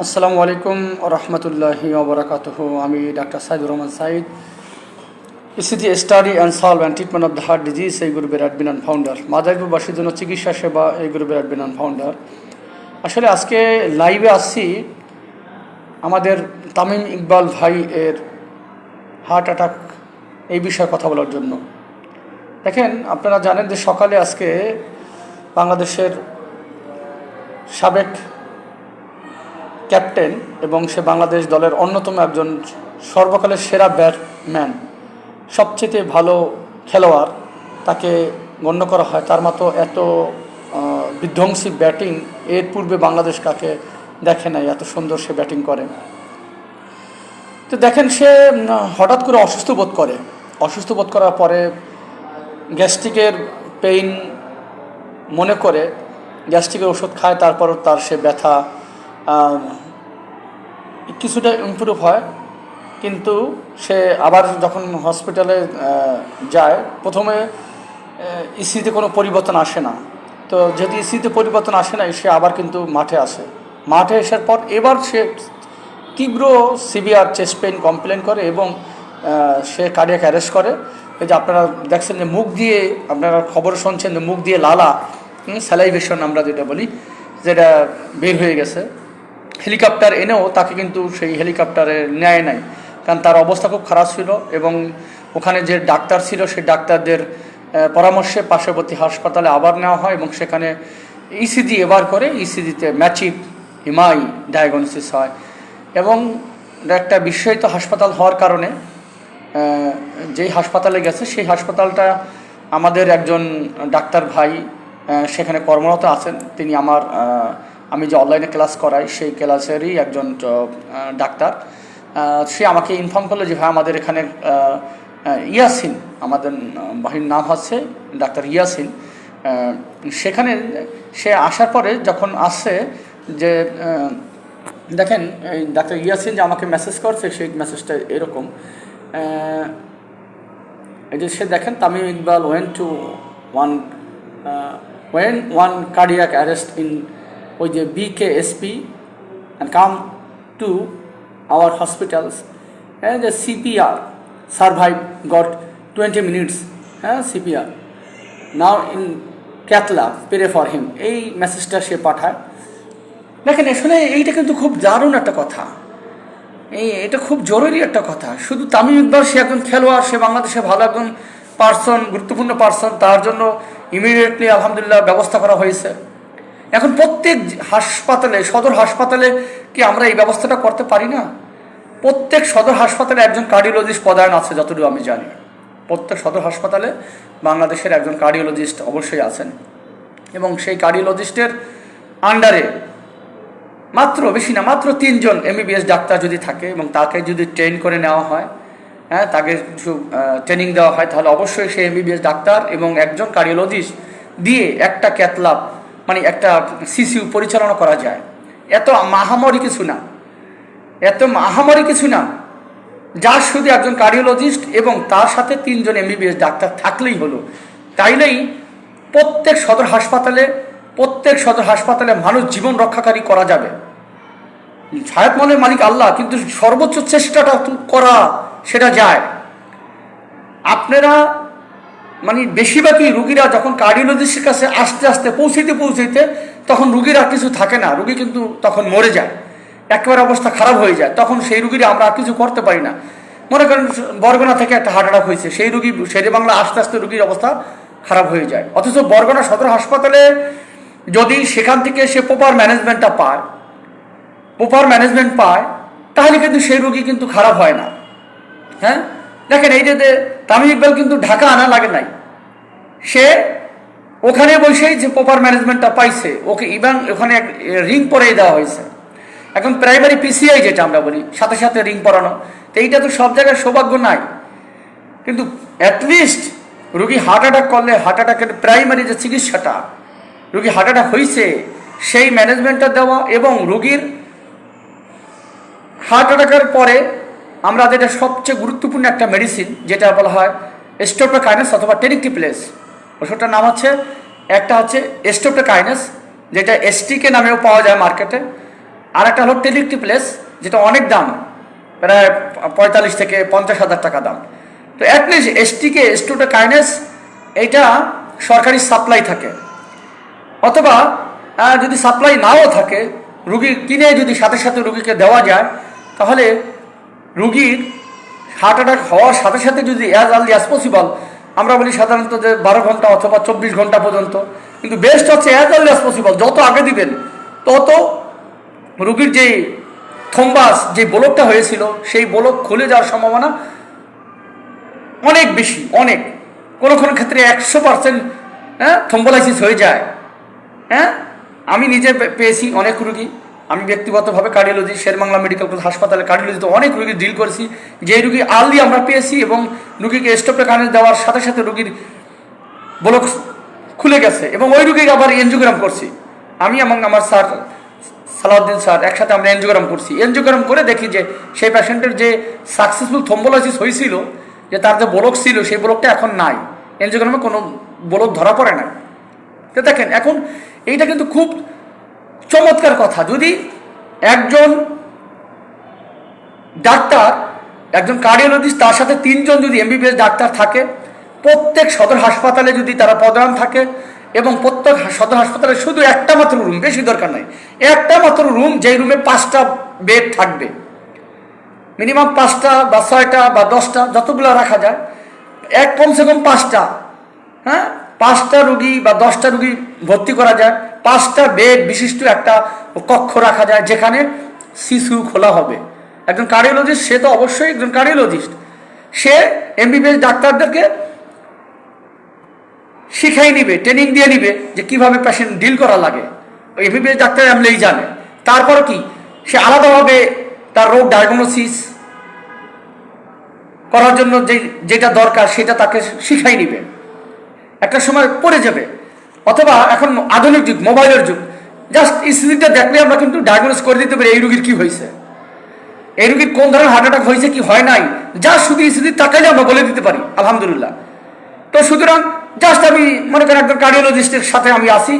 আসসালামু আলাইকুম রহমতুল্লাহি ওবরাকাত আমি doctor Saidur Rahman Sayeed ECT study and solve and treatment of the heart disease এই গ্রুপের অ্যাডমিন ফাউন্ডার মাদারীপুরবাসীর জন্য চিকিৎসা সেবা এই গ্রুপের অ্যাডমিন অ্যান্ড ফাউন্ডার আসলে আজকে লাইভে আসছি আমাদের তামিম ইকবাল ভাই এর হার্ট অ্যাটাক এই বিষয়ে কথা বলার জন্য। দেখেন, আপনারা জানেন যে সকালে আজকে বাংলাদেশের সাবেক ক্যাপ্টেন এবং সে বাংলাদেশ দলের অন্যতম একজন সর্বকালের সেরা ব্যাটম্যান সবচেয়ে ভালো খেলোয়াড়, তাকে গণ্য করা হয়। তার মতো এত বিধ্বংসী ব্যাটিং এর পূর্বে বাংলাদেশ কাকে দেখে নাই, এত সুন্দর সে ব্যাটিং করে। তো দেখেন, সে হঠাৎ করে অসুস্থ বোধ করে। অসুস্থ বোধ করার পরে গ্যাস্ট্রিকের পেইন মনে করে, গ্যাস্ট্রিকের ওষুধ খায় তারপর তার সে ব্যথা কিছুটা ইমপ্রুভ হয়। কিন্তু সে আবার যখন হসপিটালে যায়, প্রথমে ইসিতে কোনো পরিবর্তন আসে না। তো যদি ইসিতে পরিবর্তন আসে না সে আবার কিন্তু মাঠে আসে। মাঠে আসার পর এবার সে তীব্র সিভিয়ার চেস্ট পেইন কমপ্লেন করে এবং সে কার্ডিয়াক অ্যারেস্ট করে। এই যে আপনারা দেখছেন যে মুখ দিয়ে, আপনারা খবর শুনছেন যে মুখ দিয়ে লালা স্যালাইভেশন আমরা যেটা বলি, যেটা বের হয়ে গেছে। হেলিকপ্টার এনেও তাকে কিন্তু সেই হেলিকপ্টারে নেয় নাই। কারণ তার অবস্থা খুব খারাপ ছিল এবং ওখানে যে ডাক্তার ছিল সেই ডাক্তারদের পরামর্শে পার্শ্ববর্তী হাসপাতালে আবার নেওয়া হয় এবং সেখানে ইসিজি এবার করে ইসিজিতে ম্যাচিভ হিমাই ডায়াগনোসিস হয়। এবং একটা বিস্ময়িত হাসপাতাল হওয়ার কারণে যেই হাসপাতালে গেছে, সেই হাসপাতালটা আমাদের একজন ডাক্তার ভাই সেখানে কর্মরত আছেন। তিনি আমার আমি যে অনলাইনে ক্লাস করাই, সেই ক্লাসেরই একজন ডাক্তার। সে আমাকে ইনফর্ম করল যে, ভাই, আমাদের এখানে ইয়াসিন, আমাদের বাহির নাম হচ্ছে ডাক্তার ইয়াসিন। সেখানে সে আসার পরে যখন আসছে যে দেখেন ডাক্তার ইয়াসিন যে আমাকে মেসেজ করছে, সেই মেসেজটা এরকম। এই যে সে দেখেন, Tamim Iqbal when two one when one cardiac arrest in ওই যে B K SP and come to our hospitals হ্যাঁ যে CPR survive got twenty minutes হ্যাঁ সিপিআর নাও ইন ক্যাতলা পেরে ফর হিম এই মেসেজটা সে পাঠায়। দেখেন আসলে এইটা কিন্তু খুব দারুণ একটা কথা। এই, এটা খুব জরুরি একটা কথা। শুধু তামিম ইকবাল, সে একজন খেলোয়াড়, সে বাংলাদেশে ভালো একজন পার্সন গুরুত্বপূর্ণ পার্সন তার জন্য ইমিডিয়েটলি আলহামদুলিল্লাহ ব্যবস্থা করা হয়েছে। এখন প্রত্যেক হাসপাতালে, সদর হাসপাতালে কি আমরা এই ব্যবস্থাটা করতে পারি না? প্রত্যেক সদর হাসপাতালে একজন কার্ডিওলজিস্ট পদায়ন আছে যতটুকু আমি জানি। প্রত্যেক সদর হাসপাতালে বাংলাদেশের একজন কার্ডিওলজিস্ট অবশ্যই আছেন। এবং সেই কার্ডিওলজিস্টের আন্ডারে মাত্র, বেশি না, মাত্র তিনজন এমবিবিএস ডাক্তার যদি থাকে এবং তাকে যদি ট্রেন করে নেওয়া হয় হ্যাঁ তাকে কিছু ট্রেনিং দেওয়া হয়, তাহলে অবশ্যই সেই এমবিবিএস ডাক্তার এবং একজন কার্ডিওলজিস্ট দিয়ে একটা ক্যাথলাব মানে একটা সিসিউ পরিচালনা করা যায়। এত মাহামারি কিছু না। এত মাহামারি কিছু না। যার শুধু একজন কার্ডিওলজিস্ট এবং তার সাথে তিনজন এমবিবিএস ডাক্তার থাকলেই হলো। তাইলেই প্রত্যেক সদর হাসপাতালে, প্রত্যেক সদর হাসপাতালে মানুষ জীবন রক্ষাকারী করা যাবে। ছায়াত মনের মালিক আল্লাহ, কিন্তু সর্বোচ্চ চেষ্টাটা করা সেটা যায়। আপনারা মানে বেশিরভাগই রুগীরা যখন কার্ডিওলজিস্টের কাছে আস্তে আস্তে পৌঁছইতে পৌঁছইতে তখন রুগীর আর কিছু থাকে না। রুগী কিন্তু তখন মরে যায়। একেবারে অবস্থা খারাপ হয়ে যায়। তখন সেই রুগীরা আমরা আর কিছু করতে পারি না। মনে করেন বরগনা থেকে একটা হার্ট অ্যাটাক হয়েছে। সেই রুগী শেরে বাংলা আস্তে আস্তে রুগীর অবস্থা খারাপ হয়ে যায়। অথচ বরগনা সদর হাসপাতালে যদি সেখান থেকে সে প্রপার ম্যানেজমেন্টটা পায় প্রপার ম্যানেজমেন্ট পায়, তাহলে কিন্তু সেই রুগী কিন্তু খারাপ হয় না। হ্যাঁ? দেখেন এই যে তামিম ইকবাল কিন্তু ঢাকা আনা লাগে নাই। সে ওখানে বসেই যে প্রপার ম্যানেজমেন্টটা পাইছে, ওকে ইভেন ওখানে এক রিং পরিয়ে দেওয়া হয়েছে। এখন প্রাইমারি পিসিআই যেটা আমরা বলি, সাথে সাথে রিং পরানো। তো এইটা তো সব জায়গায় সৌভাগ্য নাই। কিন্তু অ্যাটলিস্ট রুগী হার্ট অ্যাটাক করলে হার্ট অ্যাটাকের প্রাইমারি যে চিকিৎসাটা, রুগী হার্ট অ্যাটাক হয়েছে সেই ম্যানেজমেন্টটা দেওয়া এবং রুগীর হার্ট অ্যাটাকের পরে আমরা যেটা সবচেয়ে গুরুত্বপূর্ণ একটা মেডিসিন যেটা বলা হয় স্টোপ্টোকাইনাস অথবা টেনিকটিপ্লেস ওষুধটার নাম হচ্ছে, একটা হচ্ছে স্টোপ্টোকাইনাস যেটা এসটিকে নামেও পাওয়া যায় মার্কেটে। আর একটা হলো টেলিট্রিপ্লেস যেটা অনেক দাম, প্রায় পঁয়তাল্লিশ থেকে পঞ্চাশ হাজার টাকা দাম। তো অ্যাটলিস্ট এসটিকে স্টুডে কাইনেস এইটা সরকারি সাপ্লাই থাকে। অথবা যদি সাপ্লাই নাও থাকে, রুগী কিনে যদি সাথে সাথে রুগীকে দেওয়া যায়, তাহলে রুগীর হার্ট অ্যাটাক হওয়ার সাথে সাথে যদি অ্যাজ আর্লি অ্যাজ পসিবল আমরা বলি সাধারণত যে বারো ঘণ্টা অথবা চব্বিশ ঘণ্টা পর্যন্ত। কিন্তু বেস্ট হচ্ছে অ্যাজ আর্লি অ্যাজ পসিবল যত আগে দিবেন, তত রুগীর যে থম্বাস যে ব্লকটা হয়েছিল, সেই ব্লক খুলে যাওয়ার সম্ভাবনা অনেক বেশি, অনেক। কোনো কোনো ক্ষেত্রে একশো পার্সেন্ট হ্যাঁ থম্বোলাইসিস হয়ে যায়। হ্যাঁ আমি নিজে পেয়েছি অনেক রুগী। আমি ব্যক্তিগতভাবে কার্ডিওলজি শেরবাংলা মেডিকেল কলেজ হাসপাতালে কার্ডিওলজিতে অনেক রুগী ডিল করেছি। যে রুগী আর্লি আমরা পেয়েছি এবং রুগীকে স্টপে কানে দেওয়ার সাথে সাথে রুগীর ব্লক খুলে গেছে এবং ওই রুগীকে আবার এনজিওগ্রাম করছি। আমি এবং আমার স্যার, সালাউদ্দিন স্যার, একসাথে আমরা এনজিওগ্রাম করছি। এনজিওগ্রাম করে দেখি যে সেই পেশেন্টের যে সাকসেসফুল থম্বোলাইসিস হয়েছিল, যে তার যে ব্লক ছিল, সেই ব্লকটা এখন নাই। এনজিওগ্রামে কোনো ব্লক ধরা পড়ে না তো দেখেন, এখন এইটা কিন্তু খুব চমৎকার কথা। যদি একজন ডাক্তার, একজন কার্ডিওলজিস্ট, তার সাথে তিনজন যদি এমবিবিএস ডাক্তার থাকে, প্রত্যেক সদর হাসপাতালে যদি তারা পদায়ন থাকে এবং প্রত্যেক সদর হাসপাতালে শুধু একটা মাত্র রুম বেশি দরকার নাই, একটা মাত্র রুম যেই রুমে পাঁচটা বেড থাকবে। মিনিমাম পাঁচটা বা ছয়টা বা দশটা, যতগুলো রাখা যায়, এক কমসে কম পাঁচটা হ্যাঁ? পাঁচটা রুগী বা দশটা রুগী ভর্তি করা যায়, পাঁচটা বেড বিশিষ্ট একটা কক্ষ রাখা যায় যেখানে শিশু খোলা হবে। একজন কার্ডিওলজিস্ট সে তো অবশ্যই একজন কার্ডিওলজিস্ট সে এমবিবিএস ডাক্তারদেরকে শিখাই নিবে ট্রেনিং দিয়ে নিবে যে কীভাবে পেশেন্ট ডিল করা লাগে। এমবিবিএস ডাক্তার এমলেই জানে। তারপর কি? সে আলাদাভাবে তার রোগ ডায়াগনোসিস করার জন্য যে, যেটা দরকার সেটা তাকে শিখাই নিবে। একটা সময় পড়ে যাবে। অথবা এখন আধুনিক যুগ, মোবাইলের যুগ। জাস্ট ইসিজিটা দেখলে আমরা কিন্তু ডায়াগনোস করে দিতে পারি এই রুগীর কি হয়েছে। এই রুগীর কোন ধরনের হার্ট অ্যাটাক হয়েছে, কি হয় নাই। যা শুধু ইসিজি তাকাইলে আমরা বলে দিতে পারি, আলহামদুলিল্লাহ। তো সুতরাং জাস্ট আমি মনে করেন একজন কার্ডিওলজিস্টের সাথে আমি আসি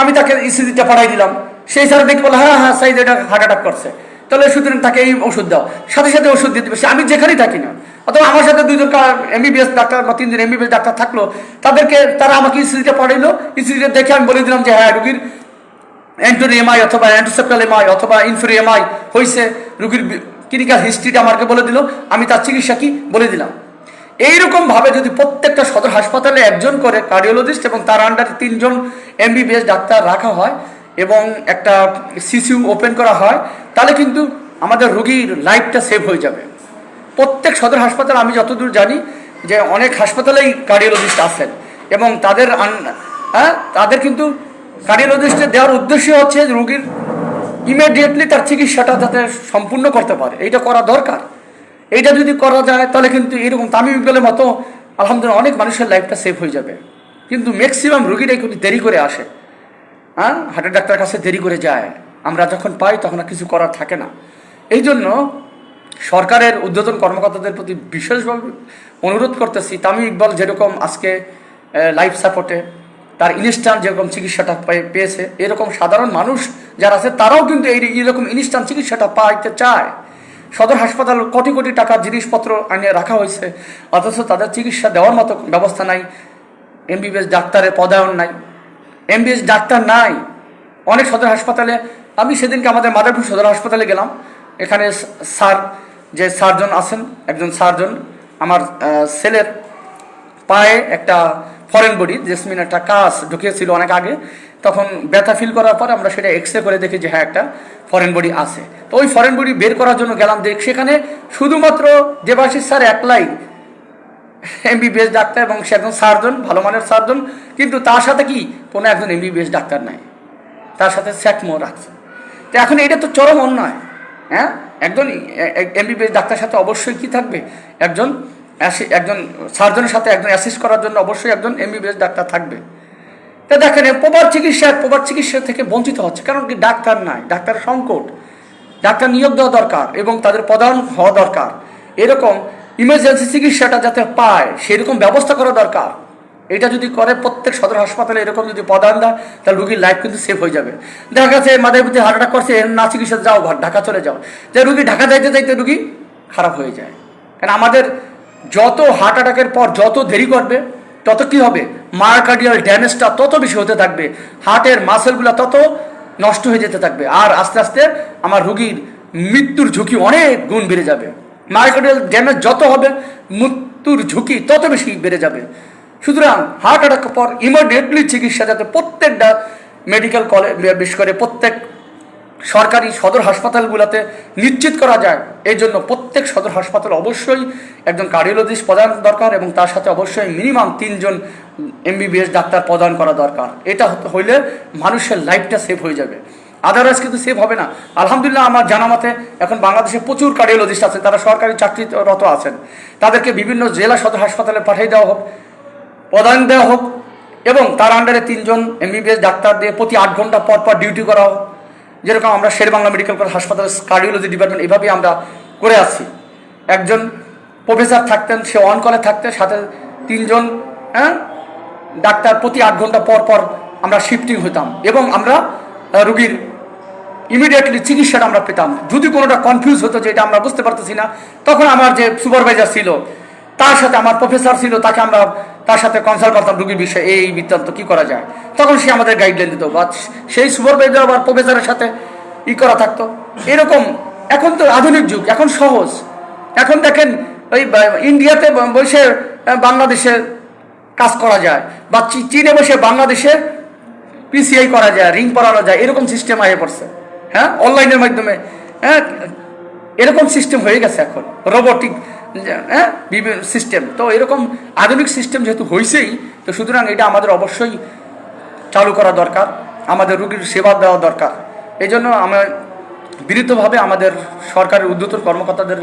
আমি তাকে ইসিজিটা পাঠাই দিলাম। সেই স্যার দেখি বলে হ্যাঁ হ্যাঁ সাইজ এটা হার্ট অ্যাটাক করছে। তাহলে সুতরাং তাকে এই ওষুধ দাও। সাথে সাথে ওষুধ দিতে সে আমি যেখানেই থাকি না, অথবা আমার সাথে দুইজন এমবিবিএস ডাক্তার বা তিনজন এমবিবিএস ডাক্তার থাকল, তাদেরকে তারা আমাকে ইসিজিটা পাঠাইলো ইসিজিটা দেখে আমি বলে দিলাম যে হ্যাঁ রুগীর অ্যান্টোরি এমআই অথবা অ্যান্টোসেপ্টাল এমআই অথবা ইনফ্রি এমআই হয়েছে রুগীর ক্লিনিক্যাল হিস্ট্রিটা আমাকে বলে দিল। আমি তার চিকিৎসা কি? বলে দিলাম। এইরকম ভাবে যদি প্রত্যেকটা সদর হাসপাতালে একজন করে কার্ডিওলজিস্ট এবং তার আন্ডারে তিনজন এমবিবিএস ডাক্তার রাখা হয় এবং একটা সিসিউ ওপেন করা হয়, তাহলে কিন্তু আমাদের রুগীর লাইফটা সেভ হয়ে যাবে। প্রত্যেক সদর হাসপাতাল, আমি যতদূর জানি, যে অনেক হাসপাতালেই কার্ডিওলজিস্ট আছেন এবং তাদের হ্যাঁ তাদের কিন্তু কার্ডিওলজিস্টে দেওয়ার উদ্দেশ্য হচ্ছে রুগীর ইমিডিয়েটলি তার চিকিৎসাটা যাতে সম্পূর্ণ করতে পারে। এইটা করা দরকার। এইটা যদি করা যায়, তাহলে কিন্তু এরকম তামিম ইকবালের মতো আলহামদুলিল্লাহ অনেক মানুষের লাইফটা সেভ হয়ে যাবে। কিন্তু ম্যাক্সিমাম রুগীরাই কিন্তু দেরি করে আসে। হ্যাঁ? হার্টের ডাক্তার কাছে দেরি করে যায়। আমরা যখন পাই তখন আর কিছু করার থাকে না। এই জন্য সরকারের উদ্বোধন কর্মকর্তাদের প্রতি বিশেষভাবে অনুরোধ করতেছি, তামিম ইকবাল যেরকম আজকে লাইফ সাপোর্টে তার ইনস্ট্যান্ট যেরকম চিকিৎসাটা পেয়ে- পেয়েছে, এরকম সাধারণ মানুষ যারা আছে, তারাও কিন্তু এই এরকম ইনস্ট্যান্ট চিকিৎসাটা পাইতে চায়। সদর হাসপাতাল কোটি কোটি টাকার জিনিসপত্র আনিয়ে রাখা হয়েছে, অথচ তাদের চিকিৎসা দেওয়ার মতো ব্যবস্থা নাই, এমবিবিএস ডাক্তারের পদায়ন নাই। এমবিএস ডাক্তার নাই। অনেক সদর হাসপাতালে, আমি সেদিনকে আমাদের মাদারপুর সদর হাসপাতালে গেলাম। এখানে স্যার, যে সার্জন আছেন, একজন সার্জন, আমার ছেলের পায়ে একটা ফরেন বডি, জেসমিন একটা কাজ ঢুকিয়েছিল অনেক আগে। তখন ব্যথা ফিল করার পর আমরা সেটা এক্স করে দেখি যে হ্যাঁ একটা ফরেন বডি আছে। তো ওই ফরেন বডি বের করার জন্য গেলাম, দেখ, সেখানে শুধুমাত্র দেবাশিস স্যার একলাই এমবিবিএস ডাক্তার এবং সে একজন সার্জন, ভালো মানের সার্জন, কিন্তু তার সাথে কি? কোনো একজন এমবিবিএস ডাক্তার নাই। তার সাথে স্যাকমো রাখছে। তো এখন এটা তো চরম অন্যায় হ্যাঁ? একজন এমবিবিএস ডাক্তার সাথে অবশ্যই কি থাকবে? একজন একজন সার্জনের সাথে একজন অ্যাসিস্ট করার জন্য অবশ্যই একজন এমবিবিএস ডাক্তার থাকবে। তা দেখেন প্রবার চিকিৎসা প্রবার চিকিৎসা থেকে বঞ্চিত হচ্ছে, কারণ কি ডাক্তার নাই ডাক্তারের সংকট। ডাক্তার নিয়োগ দেওয়া দরকার এবং তাদের প্রদান হওয়া দরকার। এরকম ইমার্জেন্সি চিকিৎসাটা যাতে পায়, সেরকম ব্যবস্থা করা দরকার। এটা যদি করে প্রত্যেক সদর হাসপাতালে এরকম যদি প্রদান দেয়, তাহলে রুগীর লাইফ কিন্তু সেভ হয়ে যাবে। দেখা গেছে মাথায় প্রতি হার্ট অ্যাটাক করছে না চিকিৎসা যাও, ঘর ঢাকা চলে যাও। যে রুগী ঢাকা যাইতে যাইতে রুগী খারাপ হয়ে যায়। কারণ আমাদের যত হার্ট অ্যাটাকের পর যত দেরি করবে, তত কি হবে? মার্কার্ডিয়াল ড্যামেজটা তত বেশি হতে থাকবে। হার্টের মাসেলগুলো তত নষ্ট হয়ে যেতে থাকবে। আর আস্তে আস্তে আমার রুগীর মৃত্যুর ঝুঁকি অনেক গুণ বেড়ে যাবে। মার্কার্ডিয়াল ড্যামেজ যত হবে, মৃত্যুর ঝুঁকি তত বেশি বেড়ে যাবে। সুতরাং হার্ট অ্যাটাকের পর ইমিডিয়েটলি চিকিৎসা যাতে প্রত্যেকটা মেডিকেল কলেজ, বিশেষ করে প্রত্যেক সরকারি সদর হাসপাতালগুলোতে নিশ্চিত করা যায়, এই জন্য প্রত্যেক সদর হাসপাতাল অবশ্যই একজন কার্ডিওলজিস্ট প্রদান দরকার এবং তার সাথে অবশ্যই মিনিমাম তিনজন এমবিবিএস ডাক্তার প্রদান করা দরকার। এটা হইলে মানুষের লাইফটা সেভ হয়ে যাবে। আদারওয়াইজ কিন্তু সেভ হবে না। আলহামদুলিল্লাহ আমার জানা মতে এখন বাংলাদেশে প্রচুর কার্ডিওলজিস্ট আছেন, তারা সরকারি চাকরিরত আছেন। তাদেরকে বিভিন্ন জেলা সদর হাসপাতালে পাঠিয়ে দেওয়া হোক প্রদান দেওয়া হোক, এবং তার আন্ডারে তিনজন এমবিবিএস ডাক্তার দিয়ে প্রতি আট ঘণ্টা পর পর ডিউটি করা হোক। যেরকম আমরা শেরবাংলা মেডিকেল কলেজ হাসপাতাল কার্ডিওলজি ডিপার্টমেন্ট এভাবেই আমরা করে আছি একজন প্রফেসর থাকতেন, সে অন কলে থাকতেন, সাথে তিনজন হ্যাঁ ডাক্তার প্রতি আট ঘণ্টা পর পর আমরা শিফটিং হতাম। এবং আমরা রুগীর ইমিডিয়েটলি চিকিৎসাটা আমরা পেতাম। যদি কোনোটা কনফিউজ হতো যে এটা আমরা বুঝতে পারতেছি না, তখন আমার যে সুপারভাইজার ছিল, তার সাথে আমার প্রফেসর ছিল, তাকে আমরা তার সাথে কনসাল্ট করতাম রুগীর বিষয়ে, এই বৃত্তান্ত কি করা যায়? তখন সে আমাদের গাইডলাইন দিত বা সেই সুপারভাইজার আবার প্রফেসরের সাথে ই করা থাকতো। এরকম, এখন তো আধুনিক যুগ, এখন সহজ। এখন দেখেন, ওই ইন্ডিয়াতে বসে বাংলাদেশে কাজ করা যায়, বা চীনে বসে বাংলাদেশে পিসিআই করা যায় রিং পরানো যায়, এরকম সিস্টেম আগে পড়ছে। হ্যাঁ? অনলাইনের মাধ্যমে হ্যাঁ? এরকম সিস্টেম হয়ে গেছে এখন। রোবোটিক হ্যাঁ? বিভিন্ন সিস্টেম তো এরকম আধুনিক সিস্টেম যেহেতু হয়েছেই তো সুতরাং এটা আমাদের অবশ্যই চালু করা দরকার, আমাদের রুগীর সেবা দেওয়া দরকার। এই জন্য আমরা বিনীতভাবে আমাদের সরকারের উদ্যতন কর্মকর্তাদের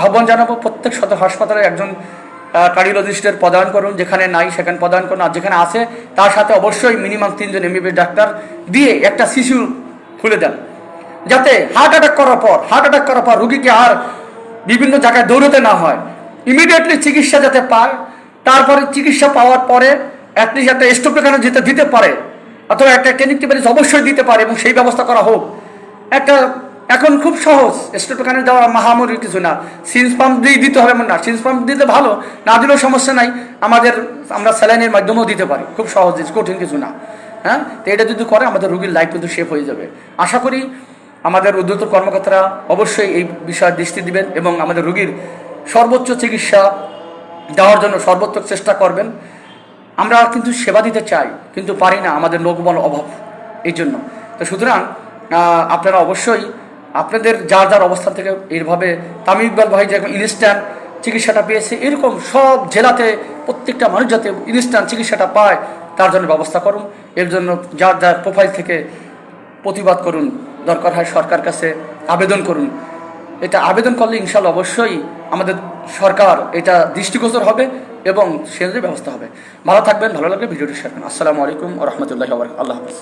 আহ্বান জানাব, প্রত্যেক সদর হাসপাতালে একজন কার্ডিওলজিস্টের প্রদান করুন, যেখানে নাই সেখানে প্রদান করুন, আর যেখানে আছে, তার সাথে অবশ্যই মিনিমাম তিনজন এমবিবিএস ডাক্তার দিয়ে একটা শিশু খুলে দেন। যাতে হার্ট অ্যাটাক করার পর হার্ট অ্যাটাক করার পর রুগীকে আর বিভিন্ন জায়গায় দৌড়তে না হয়। ইমিডিয়েটলি চিকিৎসা যাতে পায়, তারপরে চিকিৎসা পাওয়ার পরে অ্যাটলিস্ট একটা স্টোপ এখানে যেতে দিতে পারে, অথবা একটা ক্লিনিক অবশ্যই দিতে পারে এবং সেই ব্যবস্থা করা হোক। একটা, এখন খুব সহজ স্টোটোকানে দেওয়া মাহামুরি কিছু না। সিন্স পাম্প দিয়ে দিতে হবে এমন না। সিন্স পাম্প দিতে ভালো, না দিলেও সমস্যা নাই। আমাদের, আমরা স্যালাইনের মাধ্যমেও দিতে পারি। খুব সহজ, কঠিন কিছু না। হ্যাঁ? তো এটা যদি করে, আমাদের রুগীর লাইফ কিন্তু সেফ হয়ে যাবে। আশা করি আমাদের উদ্যত কর্মকর্তারা অবশ্যই এই বিষয়ে দৃষ্টি দিবেন এবং আমাদের রুগীর সর্বোচ্চ চিকিৎসা দেওয়ার জন্য সর্বোত্তক চেষ্টা করবেন। আমরা কিন্তু সেবা দিতে চাই, কিন্তু পারি না, আমাদের লোকবল অভাব এই জন্য। তো সুতরাং আপনারা অবশ্যই আপনাদের যার যার অবস্থান থেকে এইভাবে তামিম ইকবাল ভাই যেরকম ইনস্ট্যান্ট চিকিৎসাটা পেয়েছে, এরকম সব জেলাতে প্রত্যেকটা মানুষ যাতে ইনস্ট্যান্ট চিকিৎসাটা পায়, তার জন্য ব্যবস্থা করুন। এর জন্য যার যার প্রোফাইল থেকে প্রতিবাদ করুন। দরকার হয় সরকার কাছে আবেদন করুন। এটা আবেদন করলে ইনশাল্লাহ অবশ্যই আমাদের সরকার এটা দৃষ্টিগোচর হবে এবং সে ব্যবস্থা হবে। ভালো থাকবেন, ভালো লাগবে ভিডিওটি শেয়ার করুন। আসসালামু আলাইকুম রহমতুল্লাহ আল্লাহ হাফিজ।